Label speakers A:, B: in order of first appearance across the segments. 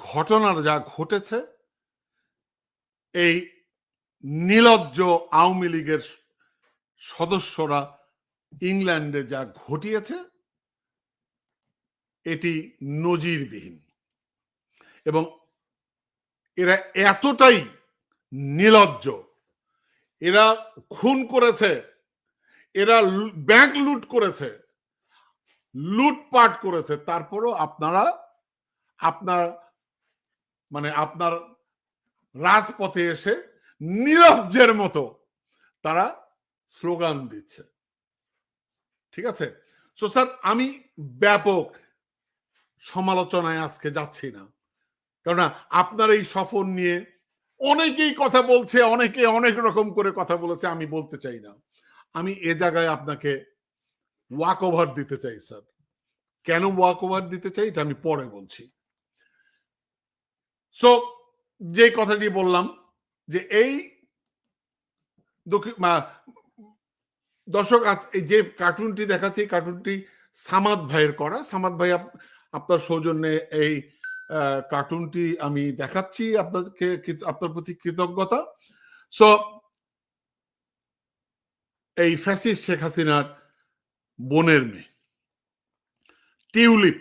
A: ঘটনার যা ঘটেছে, এই নিলজ্জ আওয়ামী লীগের সদস্যরা ইংল্যান্ডে যা ঘটিয়েছে, এটি নজিরবিহীন। এবং এরা এতটাই নিলজ্জ, এরা খুন করেছে, এরা ব্যাংক লুট করেছে, লুটপাট করেছে, তারপরও আপনারা, আপনার মানে আপনার রাজপথে এসে নিরজ্জের মতো তারা স্লোগান দিচ্ছে। ঠিক আছে? সো স্যার আমি ব্যাপক সমালোচনায় আজকে যাচ্ছি না। কেননা আপনার এই সফর নিয়ে অনেকেই কথা বলছে, অনেকে অনেক রকম করে কথা বলেছে, আমি বলতে চাই না। আমি এ জায়গায় আপনাকে ওয়াক ওভার দিতে চাই স্যার কেন ওয়াক ওভার দিতে চাই এটা আমি পরে বলছি। সো যে কথাটি বললাম, যে এই দর্শক এই যে কার্টুনটি দেখাচ্ছে কার্টুনটি সামাদ ভাইয়ের করা। সামাদ ভাই আপনার সৌজন্যে এই কার্টুনটি আমি দেখাচ্ছি আপনাকে আপনার প্রতি কৃতজ্ঞতা। সো এই ফ্যাসিস্ট শেখ হাসিনার বোনের মেয়ে, টিউলিপ,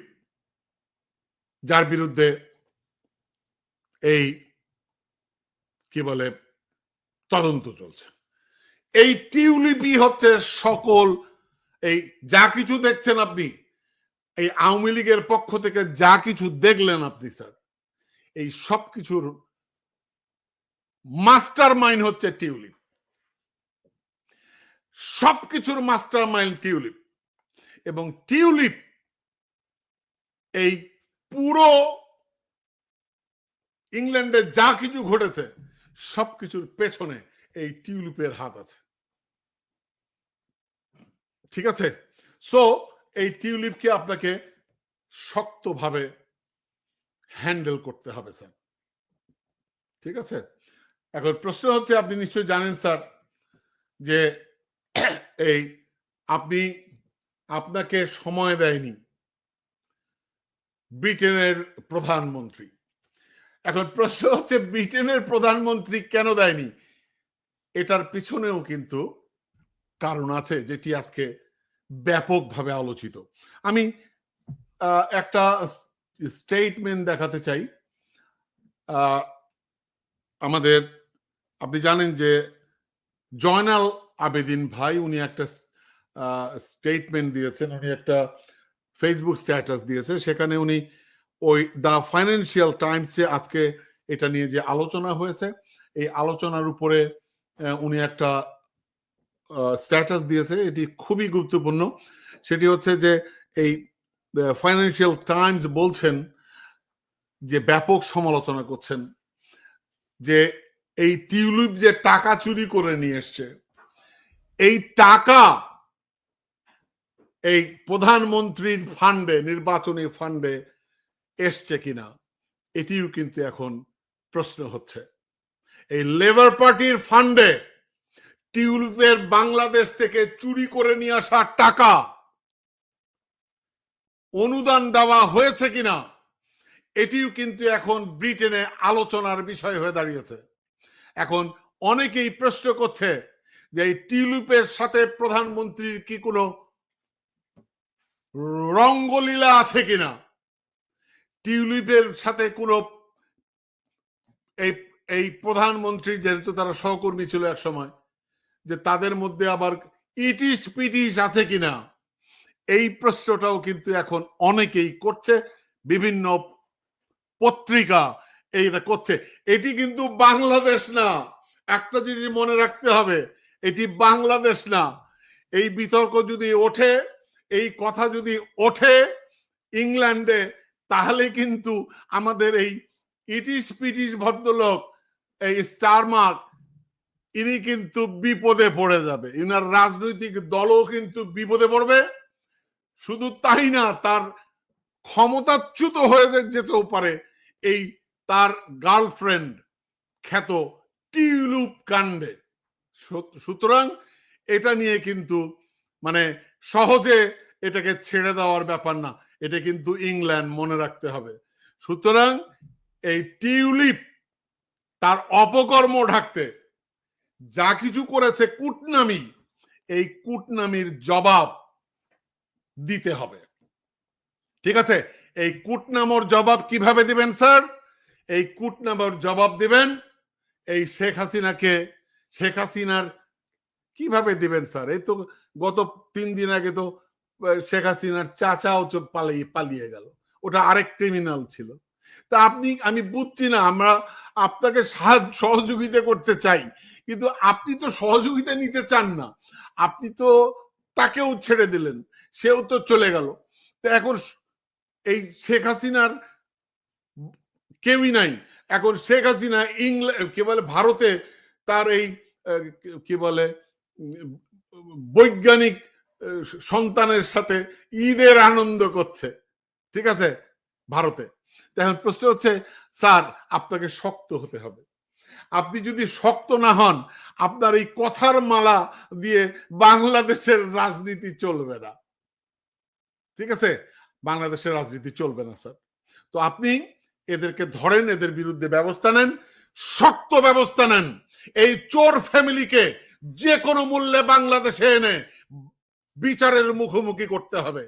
A: যার বিরুদ্ধে কি বলে, তদন্ত চলছে। এই টিউলিপই হচ্ছে সকল, এই যা কিছু দেখছেন আপনি, এই আওয়ামী লীগের পক্ষ থেকে যা কিছু দেখলেন আপনি, স্যার, এই সব কিছুর মাস্টার মাইন্ড হচ্ছে টিউলিপ। সবকিছুর মাস্টার মাইন্ড টিউলিপ। এবং টিউলিপ এই পুরো ইংল্যান্ডে যা কিছু ঘটেছে, সবকিছুর পেছনে এই টিউলিপের হাত আছে। ঠিক আছে? সো এই টিউলিপকে আপনাকে শক্তভাবে হ্যান্ডেল করতে হবে স্যার ঠিক আছে? এখন প্রশ্ন হচ্ছে, আপনি নিশ্চয়ই জানেন স্যার যে এই আপনি আপনাকে সময় দেয়নি ব্রিটেনের প্রধানমন্ত্রী। এখন প্রশ্ন হচ্ছে, ব্রিটেনের প্রধানমন্ত্রী কেন দেয়নি? এটার পিছনেও কিন্তু কারণ আছে, যেটি আজকে ব্যাপকভাবে আলোচিত। আমি একটা স্টেটমেন্ট দেখাতে চাই। আমাদের, আপনি জানেন যে, জয়নাল আবেদিন ভাই, উনি একটা স্টেটমেন্ট দিয়েছেন। উনি একটা ফেসবুক স্ট্যাটাস দিয়েছে। সেখানে উনি ওই দ্য ফাইন্যান্সিয়াল টাইমসে আজকে এটা নিয়ে যে আলোচনা হয়েছে, এই আলোচনার উপরে উনি একটা স্ট্যাটাস দিয়েছে, এটি খুবই গুরুত্বপূর্ণ। সেটি হচ্ছে যে এই ফাইন্যান্সিয়াল টাইমস বলছেন যে ব্যাপক সমালোচনা করছেন, যে এই টিউলিপ যে টাকা চুরি করে নিয়ে এসছে, এই টাকা এই প্রধানমন্ত্রীর ফান্ডে, নির্বাচনী ফান্ডে এসছে কিনা, এটিও কিন্তু এখন প্রশ্ন হচ্ছে। এই লেবার পার্টির ফান্ডে টিউলিপের বাংলাদেশ থেকে চুরি করে নিয়ে আসা টাকা অনুদান দেওয়া হয়েছে কিনা, এটিও কিন্তু এখন ব্রিটেনে আলোচনার বিষয় হয়ে দাঁড়িয়েছে। এখন অনেকেই প্রশ্ন করছে যে এই টিউলিপের সাথে প্রধানমন্ত্রীর কি কোনো রঙ্গলীলা আছে কিনা? টিউলিপের সাথে কোনো এই এই প্রধানমন্ত্রীর যেহেতু তারা সহকর্মী ছিল এক সময়, যে তাদের মধ্যে আবার ইটিস পিটিস আছে কিনা, এই প্রশ্নটাও কিন্তু এখন অনেকেই করছে, বিভিন্ন পত্রিকা এইটা করছে। এটি কিন্তু বাংলাদেশ না, একটা জিনিস মনে রাখতে হবে, এটি বাংলাদেশ না। এই বিতর্ক যদি ওঠে, এই কথা যদি ওঠে, ইংল্যান্ডে তাহলে কিন্তু আমাদের এই ইটিস পিটিস ভদ্রলোক, এই স্টারমার্ক ইনি কিন্তু বিপদে পড়ে যাবে। ইনার রাজনৈতিক দলও কিন্তু বিপদে পড়বে। শুধু তাই না, তার ক্ষমতাচ্যুত হয়ে যেতেও পারে এই তার গার্লফ্রেন্ড খ্যাত টিউলুপ কাণ্ডে। সুতরাং এটা নিয়ে কিন্তু মানে সহজে এটাকে ছেড়ে দেওয়ার ব্যাপার না। এটা কিন্তু ইংল্যান্ড মনে রাখতে হবে। সুতরাং এই টিউলিপ তার অপকর্ম ঢাকতে, যা কিছু করেছে কুটনামি, এই কুটনামির জবাব দিতে হবে। ঠিক আছে? এই কুটনামর জবাব কীভাবে দিবেন, স্যার? এই কুটনামর জবাব দিবেন এই শেখ হাসিনাকে। শেখ হাসিনার কীভাবে দিবেন, স্যার? এই তো গত তিন দিন আগে তো শেখ হাসিনার চাচাও পালিয়ে পালিয়ে গেল। ওটা আরেক ক্রিমিনাল ছিল। তা আপনি, আমি বুঝছি না, আমরা আপনাকে সাহায্য, সহযোগিতা করতে চাই, কিন্তু আপনি তো সহযোগিতা নিতে চান না। আপনি তো তাকেও ছেড়ে দিলেন, সেও তো চলে গেল। তা এখন এই শেখ হাসিনার কেউই নাই। এখন শেখ হাসিনা ইংল্যান্ড কি বলে, ভারতে তার এই কি বলে বৈজ্ঞানিক সন্তানের সাথে ঈদের আনন্দ করছে। ঠিক আছে? ভারতে। এখন প্রশ্ন হচ্ছে, স্যার, আপনাকে শক্ত হতে হবে। আপনি যদি শক্ত না হন, আপনার এই কথার মালা দিয়ে বাংলাদেশের রাজনীতি চলবে না। ঠিক আছে? বাংলাদেশের রাজনীতি চলবে না, স্যার। তো আপনি এদেরকে ধরেন, এদের বিরুদ্ধে ব্যবস্থা নেন, শক্ত ব্যবস্থা নেন। এই চোর ফ্যামিলিকে যে কোনো মূল্যে বাংলাদেশে এনে বিচারের মুখোমুখি করতে হবে।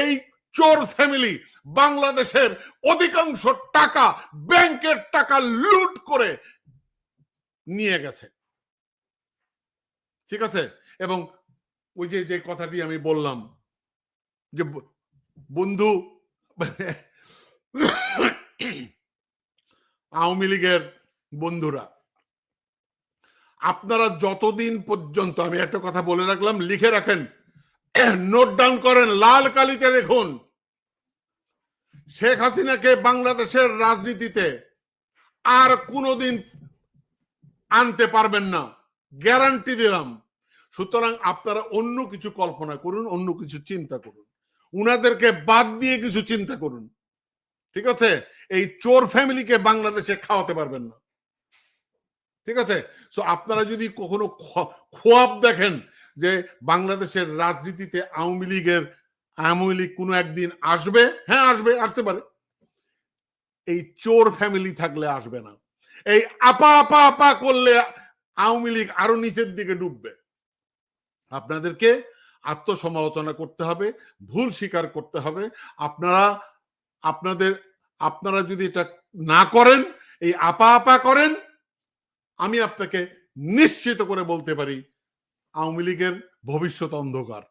A: এই চোর ফ্যামিলি বাংলাদেশের অধিকাংশ টাকা ব্যাংকের টাকা লুট করে নিয়ে গেছে। ঠিক আছে? এবং ওই যে যে কথাটি আমি বললাম যে বন্ধু, আওয়ামী লীগের বন্ধুরা, আপনারা যতদিন পর্যন্ত, আমি একটা কথা বলে রাখলাম, লিখে রাখেন নোট ডাউন করেন, লাল কালিতে রেখুন। শেখ হাসিনাকে বাংলাদেশের রাজনীতিতে আর কোনোদিন আনতে পারবেন না। গ্যারান্টি দিলাম। সুতরাং আপনারা অন্য কিছু কল্পনা করুন, অন্য কিছু চিন্তা করুন। উনাদেরকে বাদ দিয়ে কিছু চিন্তা করুন। ঠিক আছে? এই চোর ফ্যামিলিকে বাংলাদেশে খাওয়াতে পারবেন না। ঠিক আছে? সো আপনারা যদি কখনো খোয়াব দেখেন যে বাংলাদেশের রাজনীতিতে আওয়ামী লীগের, আওয়ামী লীগ কোনো একদিন আসবে হ্যাঁ আসবে, আসতে পারে। এই চোর ফ্যামিলি থাকলে আসবে না। এই আপা আপা আপা করলে আওয়ামী লীগ আরও নিচের দিকে ডুববে। আপনাদেরকে আত্মসমালোচনা করতে হবে, ভুল স্বীকার করতে হবে। আপনারা, আপনাদের, আপনারা যদি এটা না করেন, এই আপা আপা করেন, আমি আপনাকে নিশ্চিত করে বলতে পারি আওয়ামী লীগের ভবিষ্যৎ অন্ধকার।